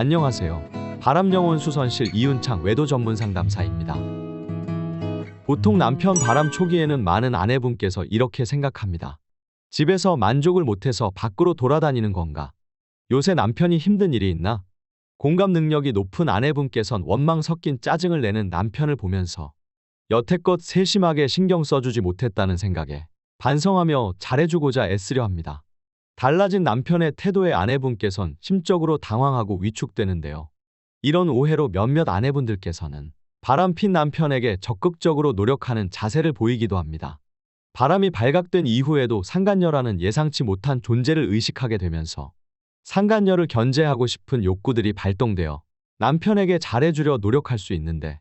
안녕하세요. 바람영혼 수선실 이윤창 외도 전문 상담사입니다. 보통 남편 바람 초기에는 많은 아내분께서 이렇게 생각합니다. 집에서 만족을 못해서 밖으로 돌아다니는 건가? 요새 남편이 힘든 일이 있나? 공감 능력이 높은 아내분께선 원망 섞인 짜증을 내는 남편을 보면서 여태껏 세심하게 신경 써주지 못했다는 생각에 반성하며 잘해주고자 애쓰려 합니다. 달라진 남편의 태도에 아내분께선 심적으로 당황하고 위축되는데요. 이런 오해로 몇몇 아내분들께서는 바람핀 남편에게 적극적으로 노력하는 자세를 보이기도 합니다. 바람이 발각된 이후에도 상간녀라는 예상치 못한 존재를 의식하게 되면서 상간녀를 견제하고 싶은 욕구들이 발동되어 남편에게 잘해주려 노력할 수 있는데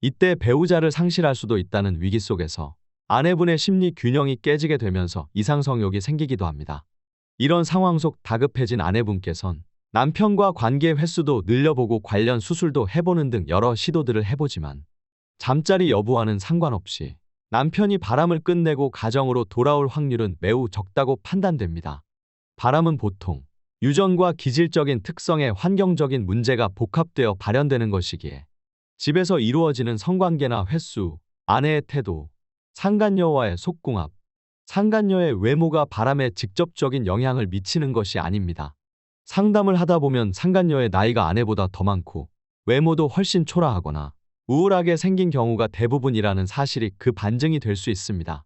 이때 배우자를 상실할 수도 있다는 위기 속에서 아내분의 심리 균형이 깨지게 되면서 이상성욕이 생기기도 합니다. 이런 상황 속 다급해진 아내분께선 남편과 관계 횟수도 늘려보고 관련 수술도 해보는 등 여러 시도들을 해보지만 잠자리 여부와는 상관없이 남편이 바람을 끝내고 가정으로 돌아올 확률은 매우 적다고 판단됩니다. 바람은 보통 유전과 기질적인 특성의 환경적인 문제가 복합되어 발현되는 것이기에 집에서 이루어지는 성관계나 횟수, 아내의 태도, 상간녀와의 속궁합, 상간녀의 외모가 바람에 직접적인 영향을 미치는 것이 아닙니다. 상담을 하다 보면 상간녀의 나이가 아내보다 더 많고 외모도 훨씬 초라하거나 우울하게 생긴 경우가 대부분이라는 사실이 그 반증이 될 수 있습니다.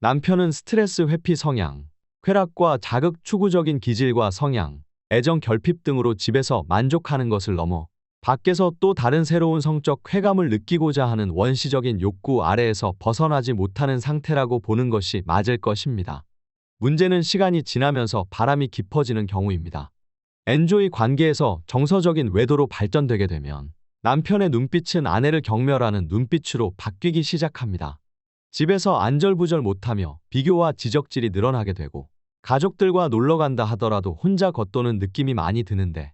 남편은 스트레스 회피 성향, 쾌락과 자극 추구적인 기질과 성향, 애정 결핍 등으로 집에서 만족하는 것을 넘어 밖에서 또 다른 새로운 성적 쾌감을 느끼고자 하는 원시적인 욕구 아래에서 벗어나지 못하는 상태라고 보는 것이 맞을 것입니다. 문제는 시간이 지나면서 바람이 깊어지는 경우입니다. 엔조이 관계에서 정서적인 외도로 발전되게 되면 남편의 눈빛은 아내를 경멸하는 눈빛으로 바뀌기 시작합니다. 집에서 안절부절 못하며 비교와 지적질이 늘어나게 되고 가족들과 놀러 간다 하더라도 혼자 겉도는 느낌이 많이 드는데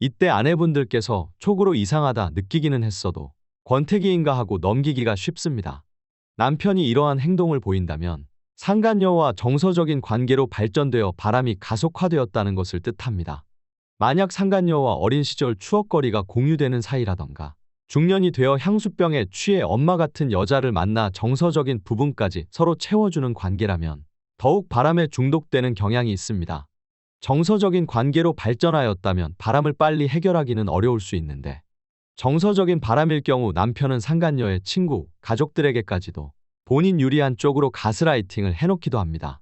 이때 아내분들께서 촉으로 이상하다 느끼기는 했어도 권태기인가 하고 넘기기가 쉽습니다. 남편이 이러한 행동을 보인다면 상간녀와 정서적인 관계로 발전되어 바람이 가속화되었다는 것을 뜻합니다. 만약 상간녀와 어린 시절 추억거리가 공유되는 사이라던가 중년이 되어 향수병에 취해 엄마 같은 여자를 만나 정서적인 부분까지 서로 채워주는 관계라면 더욱 바람에 중독되는 경향이 있습니다. 정서적인 관계로 발전하였다면 바람을 빨리 해결하기는 어려울 수 있는데 정서적인 바람일 경우 남편은 상간녀의 친구, 가족들에게까지도 본인 유리한 쪽으로 가스라이팅을 해놓기도 합니다.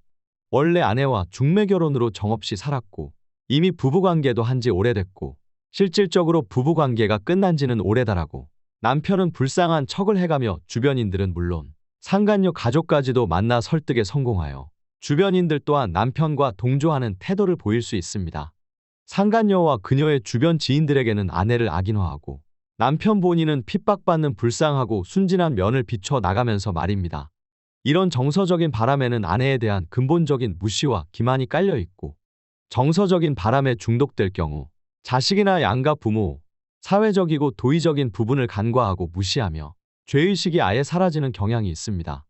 원래 아내와 중매 결혼으로 정없이 살았고 이미 부부관계도 한 지 오래됐고 실질적으로 부부관계가 끝난 지는 오래다라고 남편은 불쌍한 척을 해가며 주변인들은 물론 상간녀 가족까지도 만나 설득에 성공하여 주변인들 또한 남편과 동조하는 태도를 보일 수 있습니다. 상간녀와 그녀의 주변 지인들에게는 아내를 악인화하고 남편 본인은 핍박받는 불쌍하고 순진한 면을 비춰 나가면서 말입니다. 이런 정서적인 바람에는 아내에 대한 근본적인 무시와 기만이 깔려 있고 정서적인 바람에 중독될 경우 자식이나 양가 부모, 사회적이고 도의적인 부분을 간과하고 무시하며 죄의식이 아예 사라지는 경향이 있습니다.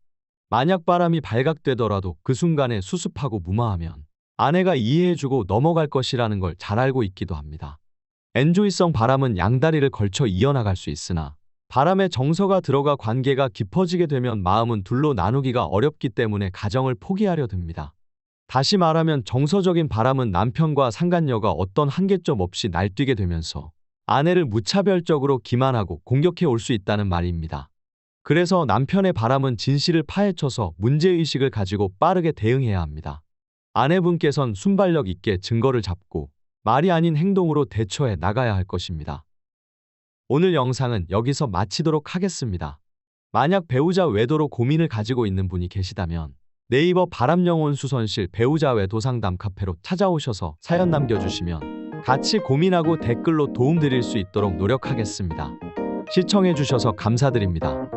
만약 바람이 발각되더라도 그 순간에 수습하고 무마하면 아내가 이해해주고 넘어갈 것이라는 걸 잘 알고 있기도 합니다. 엔조이성 바람은 양다리를 걸쳐 이어나갈 수 있으나 바람에 정서가 들어가 관계가 깊어지게 되면 마음은 둘로 나누기가 어렵기 때문에 가정을 포기하려 듭니다. 다시 말하면 정서적인 바람은 남편과 상간녀가 어떤 한계점 없이 날뛰게 되면서 아내를 무차별적으로 기만하고 공격해 올 수 있다는 말입니다. 그래서 남편의 바람은 진실을 파헤쳐서 문제의식을 가지고 빠르게 대응해야 합니다. 아내분께선 순발력 있게 증거를 잡고 말이 아닌 행동으로 대처해 나가야 할 것입니다. 오늘 영상은 여기서 마치도록 하겠습니다. 만약 배우자 외도로 고민을 가지고 있는 분이 계시다면 네이버 바람영혼 수선실 배우자 외도 상담 카페로 찾아오셔서 사연 남겨주시면 같이 고민하고 댓글로 도움드릴 수 있도록 노력하겠습니다. 시청해주셔서 감사드립니다.